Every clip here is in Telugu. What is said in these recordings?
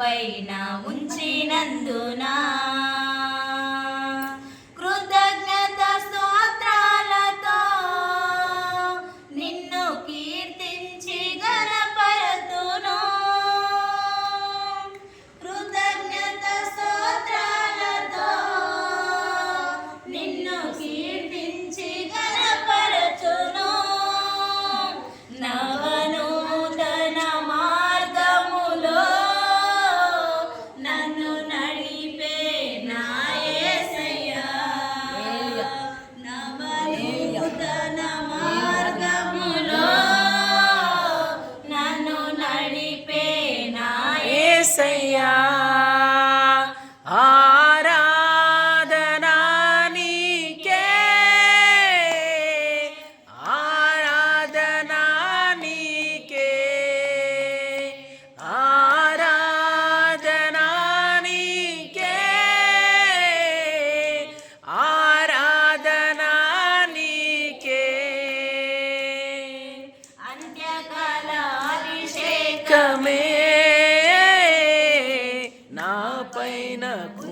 పైన ఉంచినందునా? Say yeah. branco.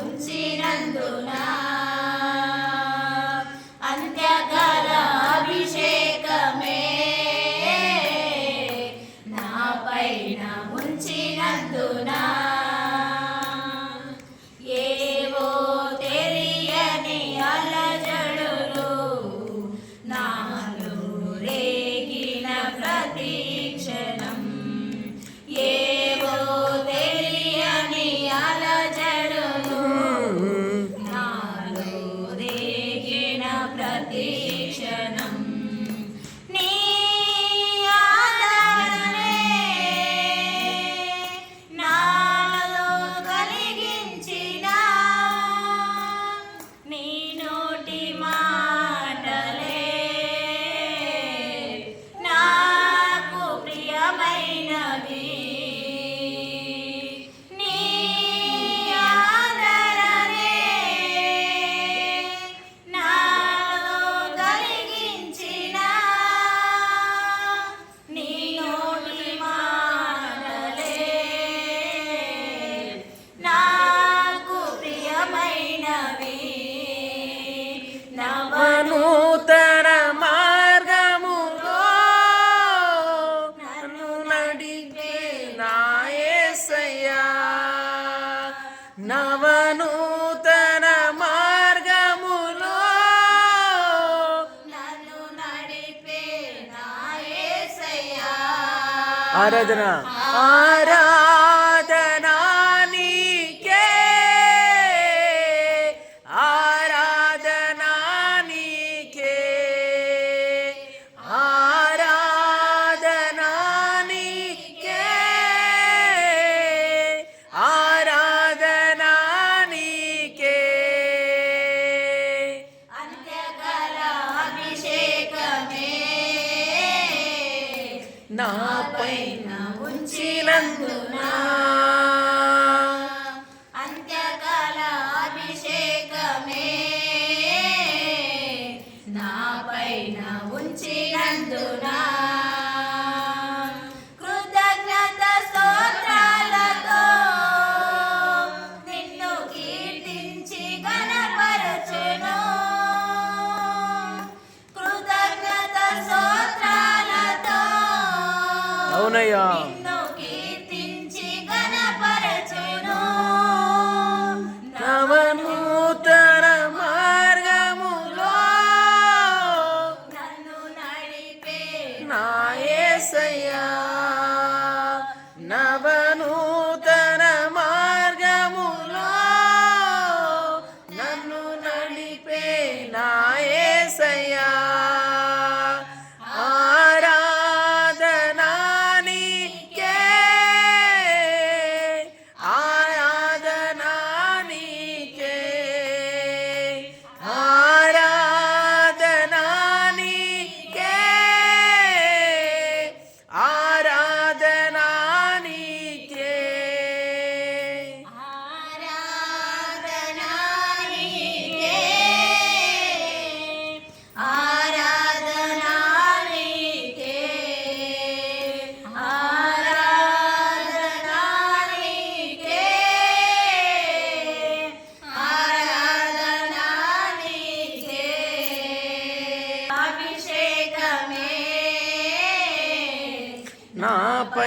ఉంచినందునా. నవనూతన మార్గములో నన్ను నడిపే నా ఆరాధన. ఆరా નહીં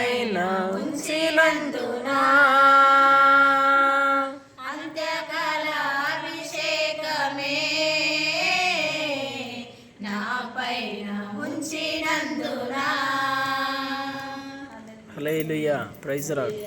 ఆయన ఉంచినందున అంత్యకాల అభిషేకమే నా పైన ఉంచినందున హలేలుయా ప్రైజ్ రాడు.